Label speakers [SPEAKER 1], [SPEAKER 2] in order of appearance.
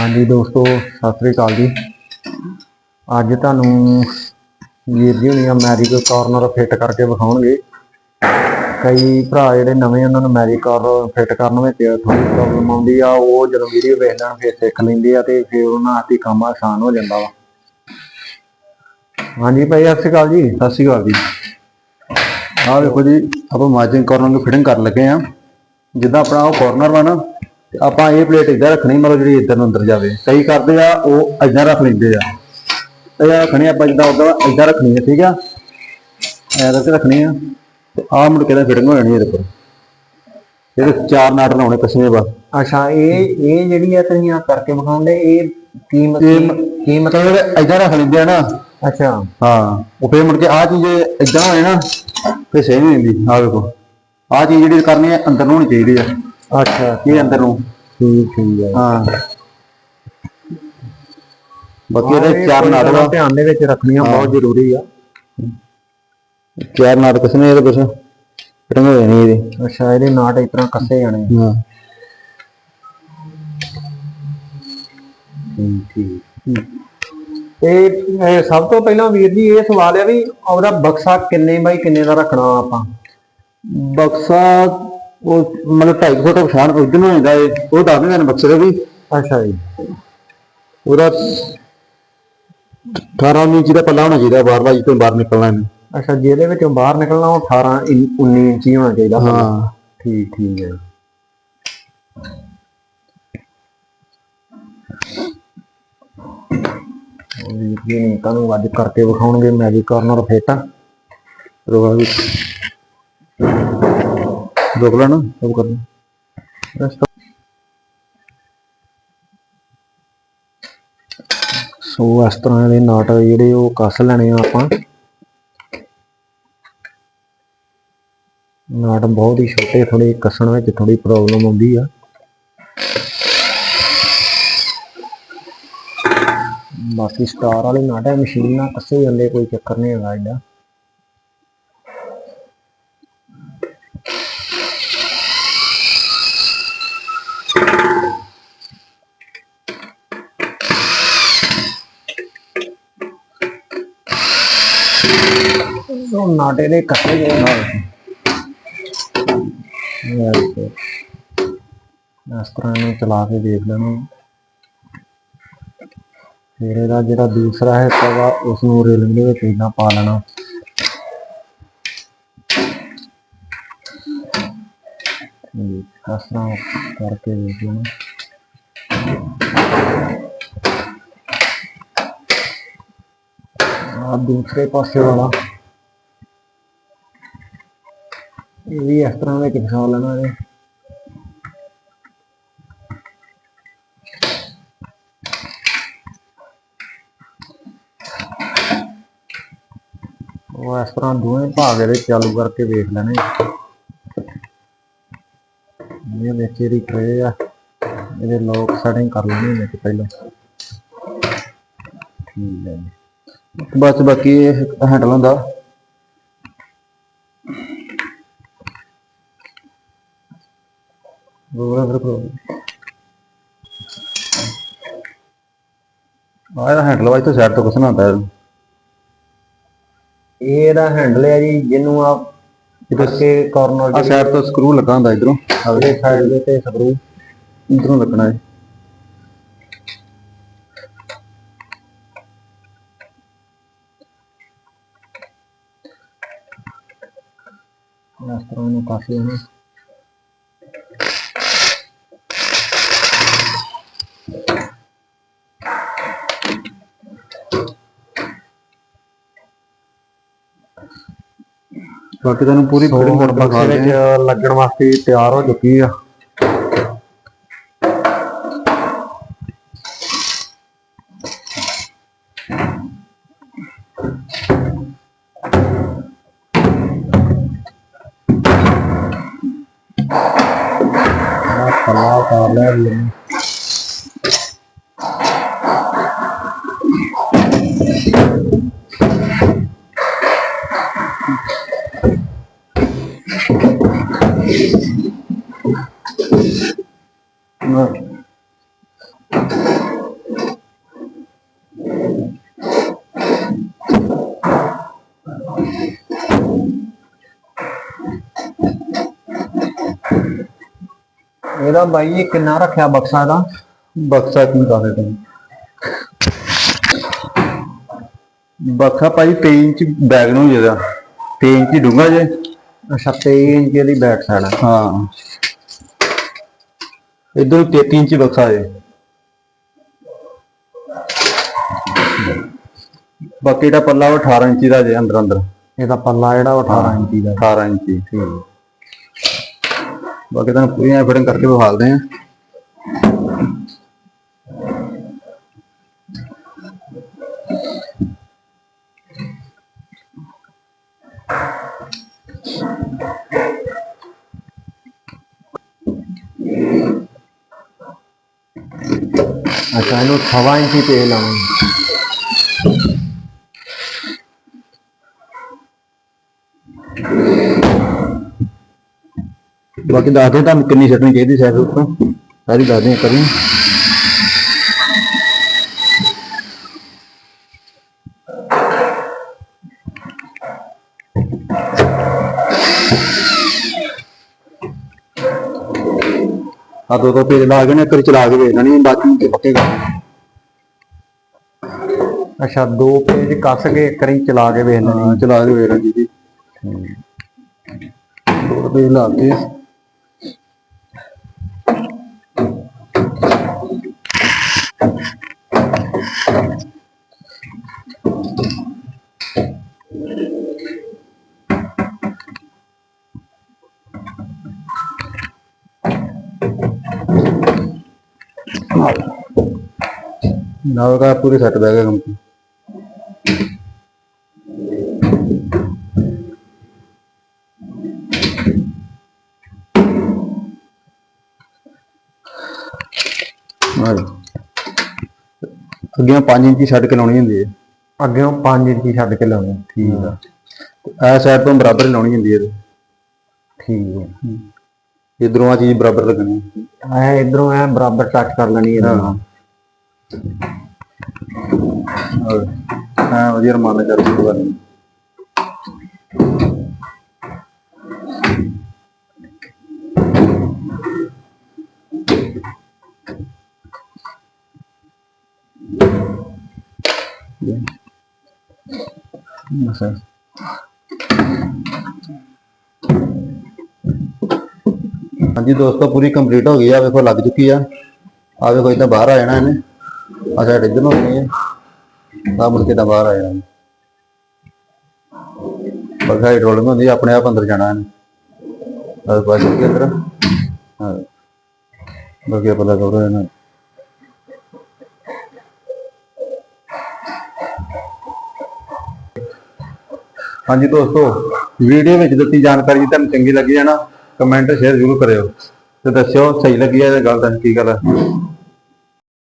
[SPEAKER 1] ਹਾਂਜੀ ਦੋਸਤੋ, ਸਤਿ ਸ੍ਰੀ ਅਕਾਲ ਜੀ। ਅੱਜ ਤੁਹਾਨੂੰ ਵੀਰ ਜੀ ਹੁਣੀ ਮੈਰਿਕ ਕਾਰਨਰ ਫਿੱਟ ਕਰਕੇ ਵਿਖਾਉਣਗੇ। ਕਈ ਭਰਾ ਜਿਹੜੇ ਨਵੇਂ ਉਹਨਾਂ ਨੂੰ ਮੈਰਿਕ ਕਾਰਨਰ ਫਿੱਟ ਕਰਨ ਵਿੱਚ ਥੋੜੀ ਪ੍ਰੋਬਲਮ ਆਉਂਦੀ ਆ, ਉਹ ਜਦੋਂ ਵੀਡੀਓ ਵੇਖ ਲੈਣ ਫਿਰ ਸਿੱਖ ਲੈਂਦੇ ਆ ਤੇ ਫਿਰ ਉਹਨਾਂ ਹੱਥੀ ਕੰਮ ਆਸਾਨ ਹੋ ਜਾਂਦਾ ਵਾ। ਹਾਂਜੀ ਭਾਈ, ਸਤਿ ਸ੍ਰੀ ਅਕਾਲ ਜੀ।
[SPEAKER 2] ਸਤਿ ਸ਼੍ਰੀ ਅਕਾਲ ਜੀ। ਆਹ ਵੇਖੋ ਜੀ, ਆਪਾਂ ਮਾਰਜਿਨ ਕਾਰਨਰ ਨੂੰ ਫਿਟਿੰਗ ਕਰਨ ਲੱਗੇ ਆ। ਜਿੱਦਾਂ ਆਪਣਾ ਉਹ ਕਾਰਨਰ ਵਾ ਨਾ ਤੇ ਆਪਾਂ ਇਹ ਪਲੇਟ ਇੱਧਰ ਰੱਖਣੀ ਮਤਲਬ ਜਿਹੜੀ ਇੱਧਰ ਨੂੰ ਅੰਦਰ ਜਾਵੇ। ਕਈ ਕਰਦੇ ਆ ਉਹ ਇੱਧਰ ਰੱਖ ਲੈਂਦੇ ਆ। ਇਹ ਰੱਖਣੀ ਆਪਾਂ ਜਿੱਦਾਂ ਉਦਾਂ ਇੱਧਰ ਰੱਖਣੀ ਹੈ ਠੀਕ ਆ? ਐ ਰੱਖ ਰੱਖਣੀ ਆ। ਤੇ ਆਹ ਮੁੜ ਕੇ ਦਾ ਫਿਟਿੰਗ ਹੋ ਜਾਣੀ ਇਹਦੇ ਪਰ ਇਹਦੇ ਚਾਰ ਨਾਟ ਲਾਉਣੇ ਕਸਮੇ ਬਸ
[SPEAKER 1] ਅੱਛਾ ਇਹ ਇਹ ਜਿਹੜੀ ਆ ਤੁਸੀਂ ਆਹ ਕਰਕੇ ਵਿਖਾਉਂਦੇ ਇਹ ਕੀ
[SPEAKER 2] ਇਹ
[SPEAKER 1] ਮਤਲਬ
[SPEAKER 2] ਇੱਧਰ ਰੱਖ ਲੈਂਦੇ ਆ ਨਾ।
[SPEAKER 1] ਅੱਛਾ।
[SPEAKER 2] ਹਾਂ ਉਹ ਫੇਰ ਮੁੜ ਕੇ ਆਹ ਚੀਜ਼ ਇਦਾਂ ਹੋਏ ਨਾ ਫੇ ਸਹੀ ਨਹੀਂ ਹੁੰਦੀ। ਆਹ ਵੇਖੋ। ਆਹ ਚੀਜ਼ ਜਿਹੜੀ ਕਰਨੀ ਹੈ ਅੰਦਰ ਨੂੰ ਹੋਣੀ ਚਾਹੀਦੀ ਆ।
[SPEAKER 1] ਅੱਛਾ
[SPEAKER 2] ਇਹ ਅੰਦਰ ਨੂੰ।
[SPEAKER 1] ਠੀਕ ਠੀਕ ਹੈ।
[SPEAKER 2] ਹਾਂ। ਬਾਕੀ ਇਹਦੇ
[SPEAKER 1] ਇਹ
[SPEAKER 2] ਚਾਰ ਨਾੜ
[SPEAKER 1] ਧਿਆਨ ਦੇ ਵਿੱਚ ਰੱਖਣੀਆਂ ਬਹੁਤ ਜ਼ਰੂਰੀ ਆ।
[SPEAKER 2] ਚਾਰ ਨਾੜ ਕਿਸ ਨੇ ਇਹਦੇ ਕੁਛ ਫਿਟਿੰਗ ਹੋ ਜਾਣੀ ਇਹਦੀ।
[SPEAKER 1] ਅੱਛਾ ਇਹਦੇ ਨਾਟ ਇਸ ਤਰ੍ਹਾਂ ਕੱਸੇ ਜਾਣੇ। ਆ।
[SPEAKER 2] ਹਾਂ
[SPEAKER 1] ਠੀਕ ਤੇ ਸਭ ਤੋਂ ਪਹਿਲਾਂ ਵੀਰ ਜੀ ਇਹ ਸਵਾਲ ਹੈ ਵੀ ਉਹਦਾ ਬਕਸਾ ਕਿੰਨੇ ਬਾਈ ਕਿੰਨੇ ਦਾ ਰੱਖਣਾ ਆਪਾਂ?
[SPEAKER 2] ਬਕਸਾ ਉਹ ਮਤਲਬ 2.5 ਫੁੱਟ ਪਛਾਣ ਉਧਰ ਨੂੰ ਹੁੰਦਾ ਏ ਉਹ ਦੱਸ ਦਿੰਦੇ ਨੇ ਦੇ ਵੀ।
[SPEAKER 1] ਅੱਛਾ ਜੀ।
[SPEAKER 2] ਉਹਦਾ 18 ਇੰਚ ਦਾ ਪੱਲਾ ਹੋਣਾ ਚਾਹੀਦਾ ਬਾਹਰਲਾ ਜਿੱਥੋਂ ਬਾਹਰ ਨਿਕਲਣਾ ਇਹਨੇ।
[SPEAKER 1] ਅੱਛਾ ਜਿਹਦੇ ਵਿੱਚੋਂ ਬਾਹਰ ਨਿਕਲਣਾ ਉਹ 18 ਇੰ- 19 ਇੰਚ ਹੀ ਹੋਣਾ ਚਾਹੀਦਾ।
[SPEAKER 2] ਹਾਂ।
[SPEAKER 1] ਠੀਕ ਠੀਕ ਹੈ। ਉਹ ਵੀਰ ਜੀ ਨੇ ਤੁਹਾਨੂੰ ਅੱਜ ਕਰਕੇ ਵਿਖਾਉਣਗੇ ਮੈਜਿਕ ਕਾਰਨਰ ਫਿੱਟ।
[SPEAKER 2] ਰੋਗਾ ਵੀ ਰੋਕ ਲੈਣਾ, ਸਭ ਕਰਨਾ।
[SPEAKER 1] ਸੋ ਇਸ ਤਰ੍ਹਾਂ ਦੇ ਨਾਟ ਜਿਹੜੇ ਉਹ ਕੱਸ ਲੈਣੇ ਆ ਆਪਾਂ। ਨਾਟ ਬਹੁਤ ਹੀ ਛੋਟੇ ਥੋੜੇ ਕੱਸਣ ਵਿੱਚ ਥੋੜੀ ਪ੍ਰੋਬਲਮ ਆਉਂਦੀ ਆ। ਬਾਕੀ ਸਟਾਰ ਵਾਲੇ ਨਾਟ ਹੈ ਮਸ਼ੀਨ ਨਾਲ ਕੱਸੇ ਜਾਂਦੇ, ਕੋਈ ਚੱਕਰ ਨਹੀਂ ਹੈਗਾ ਇਹਦਾ ਉਹ ਨਾਟੇ ਦੇ ਕੱਸੇ ਗਏ ਨਾਲ। ਇਸ ਤਰ੍ਹਾਂ ਨੂੰ ਚਲਾ ਕੇ ਦੇਖ ਲੈਣਾ। ਫਿਰ ਇਹਦਾ ਜਿਹੜਾ ਦੂਸਰਾ ਹਿੱਸਾ ਵਾ ਉਸ ਨੂੰ ਰੇਲਿੰਗ ਦੇ ਵਿੱਚ ਇਦਾਂ ਪਾ ਲੈਣਾ। ਇਸ ਤਰ੍ਹਾਂ ਕਰਕੇ ਦੇਖ ਲੈਣਾ। ਆ ਦੂਸਰੇ ਪਾਸੇ ਵਾਲਾ। ਇਹ ਵੀ ਇਸ ਤਰ੍ਹਾਂ ਵਿੱਚ ਫਸਾ ਲੈਣਾ ਇਹ ਉਹ ਇਸ ਤਰ੍ਹਾਂ ਦੋਵੇਂ ਭਾਗ ਇਹਦੇ ਚਾਲੂ ਕਰਕੇ ਵੇਖ ਲੈਣੇ ਇਹ ਵਿੱਚ ਇਹਦੀ ਟਰੇ ਆ। ਇਹਦੇ ਲੋਕ ਸੈਟਿੰਗ ਕਰ ਲੈਣੀ ਵਿੱਚ ਪਹਿਲਾਂ। ਠੀਕ ਹੈ
[SPEAKER 2] ਬਸ ਬਾਕੀ ਇਹ ਹੈਂਡਲ ਹੁੰਦਾ।
[SPEAKER 1] ਕਰੋ
[SPEAKER 2] ਆਹ ਇਹਦਾ ਹੈਂਡਲ ਵਾ ਇੱਥੇ ਸਾਈਡ ਤੋਂ ਕੁਛ ਨਾ ਹੁੰਦਾ।
[SPEAKER 1] ਇਹ ਇਹਦਾ ਹੈਂਡਲ ਹੈ ਜੀ ਜਿਹਨੂੰ ਆ ਇਧਰ ਕਾਰਨਰ
[SPEAKER 2] ਆਹ ਸਾਈਡ ਤੋਂ ਸਕਰੂ ਲੱਗਾ ਹੁੰਦਾ ਇਧਰੋਂ।
[SPEAKER 1] ਅਗਲੇ ਸਾਈਡ ਦੇ ਤੇ ਸਕਰੂ
[SPEAKER 2] ਇਧਰੋਂ ਲੱਗਣਾ ਹੈ
[SPEAKER 1] ਇਸ ਤਰ੍ਹਾਂ ਨੂੰ ਕਾਫੀ ਹੈ
[SPEAKER 2] ਬਾਕੀ ਤੁਹਾਨੂੰ ਪੂਰੀ ਫਿਟਿੰਗ
[SPEAKER 1] ਹੁਣ
[SPEAKER 2] ਕਰ
[SPEAKER 1] ਬਕਸੇ
[SPEAKER 2] ਦਿਖਾ
[SPEAKER 1] ਵਿੱਚ
[SPEAKER 2] ਦੇ
[SPEAKER 1] ਲੱਗਣ ਵਾਸਤੇ ਤਿਆਰ ਹੋ ਚੁੱਕੀ ਆ। ਆ ਪੱਲਾ ਇਹਦਾ ਬਾਈ ਜੀ ਕਿੰਨਾ ਰੱਖਿਆ ਬਕਸਾ ਦਾ
[SPEAKER 2] ਬਕਸਾ ਕੀ ਦੱਸਦੇ ਤੈਨੂੰ? ਬਕਸਾ ਭਾਈ 23 ਇੰਚ ਬੈਗ ਨੂੰ ਜਿਹਦਾ 23 ਇੰਚ ਡੂੰਗਾ ਜੇ।
[SPEAKER 1] ਅੱਛਾ 23 ਇੰਚ ਦੀ ਬੈਕ ਸਾਈਡ ਹੈ।
[SPEAKER 2] ਇਧਰ 33 ਇੰਚ ਬਕਸਾ ਹੈ ਬਾਕੀ ਦਾ ਪੱਲਾ ਉਹ 18 ਇੰਚੀ ਦਾ ਜੇ ਅੰਦਰ ਅੰਦਰ
[SPEAKER 1] ਇਹਦਾ ਪੱਲਾ ਜਿਹੜਾ ਉਹ 18 ਇੰਚੀ ਦਾ।
[SPEAKER 2] 18 ਇੰਚੀ ਬਾਕੀ ਤੁਹਾਨੂੰ ਪੂਰੀਆਂ ਫਿਟਿੰਗ ਕਰਕੇ ਵਿਖਾਲਦੇ ਆ
[SPEAKER 1] ਅੱਛਾ ਇਹਨੂੰ 6 ਇੰਚੀ ਤੇ ਲਾਉਣੀ
[SPEAKER 2] ਬਾਕੀ ਦੱਸ ਦੇ ਤੁਹਾਨੂੰ ਕਿੰਨੀ ਛੱਡਣੀ ਚਾਹੀਦੀ ਸਾਈਡ ਉੱਪਰ ਸਾਰੀ ਦੱਸ ਦੇ ਕਰੀ। ਆ ਦੋ ਦੋ ਪੇਜ ਲਾ ਕੇ ਨਾ ਇੱਕ ਵਾਰੀ ਚਲਾ ਕੇ ਵੇਖਣਾ ਨਹੀਂ ਬਾਕੀ ਤੇ ਪੱਕੇਗਾ
[SPEAKER 1] ਅੱਛਾ ਦੋ ਪੇਜ ਕੱਸ ਕੇ ਇੱਕ ਰੀ ਚਲਾ ਕੇ ਵੇਖ ਲੈਣੀ।
[SPEAKER 2] ਚਲਾ ਕੇ ਵੇਖਣਾ ਜੀ। ਜੀ ਦੋ ਪੇਜ ਲਾ ਕੇ। ਦਾ ਪੂਰੇ ਸੈੱਟ ਬੈਗ ਹੈ ਕੰਪਨੀ ਅੱਗੇ 5 ਇੰਚੀ ਛੱਡ ਕੇ ਲਾਉਣੀ ਹੁੰਦੀ ਹੈ।
[SPEAKER 1] ਅੱਗੇੋਂ 5 ਇੰਚੀ ਛੱਡ ਕੇ ਲਾਉਣੀ ਠੀਕ ਆ।
[SPEAKER 2] ਇਹ ਸਾਈਡ ਤੋਂ ਬਰਾਬਰ ਹੀ ਲਾਉਣੀ ਹੁੰਦੀ ਹੈ।
[SPEAKER 1] ਠੀਕ ਹੈ।
[SPEAKER 2] ਇਧਰੋਂ ਆ ਚੀਜ਼ ਬਰਾਬਰ ਲੱਗਣੀ
[SPEAKER 1] ਐ ਇਧਰੋਂ ਐ ਬਰਾਬਰ ਟੱਚ ਕਰ ਲੈਣੀ ਇਹਦੇ ਨਾਲ
[SPEAKER 2] ਹਾਂ ਵਧੀਆ ਰਮਾਨ ਨਾਲ ਚੱਲਦੀ ਕੋਈ ਗੱਲ ਨਹੀਂ ਹਾਂਜੀ ਦੋਸਤੋ, ਪੂਰੀ ਕੰਪਲੀਟ ਹੋ ਗਈ ਆ, ਵੇਖੋ ਲੱਗ ਚੁੱਕੀ ਆ। ਆ ਵੇਖੋ ਇਦਾਂ ਬਾਹਰ ਆ ਜਾਣਾ ਇਹਨੇ। ਆ ਸਾਈਡ ਇੱਧਰ ਨੂੰ ਹੋਣੀ ਹੈ ਆ। ਮੁੜ ਕੇ ਤਾਂ ਬਾਹਰ ਆ ਜਾਣਾ। ਬਸ ਹਾਈਡਰੋਲਿਕ ਹੁੰਦੀ ਆਪਣੇ ਆਪ ਅੰਦਰ ਜਾਣਾ ਇਹਨੇ। ਬਸ ਬਸ ਕੇ ਅੰਦਰ ਹਾਂ ਬਾਕੀ ਪਤਾ ਕਰੋ ਇਹਨਾਂ। ਹਾਂਜੀ ਦੋਸਤੋ, ਵੀਡੀਓ ਵਿੱਚ ਦਿੱਤੀ ਜਾਣਕਾਰੀ ਤੁਹਾਨੂੰ ਚੰਗੀ ਲੱਗੀ ਹੈ ਨਾ? ਕਮੈਂਟ ਸ਼ੇਅਰ ਜ਼ਰੂਰ ਕਰਿਓ ਤੇ ਦੱਸਿਓ ਸਹੀ ਲੱਗੀ ਹੈ ਜਾਂ ਗਲਤ ਹੈ, ਕੀ ਗੱਲ ਹੈ।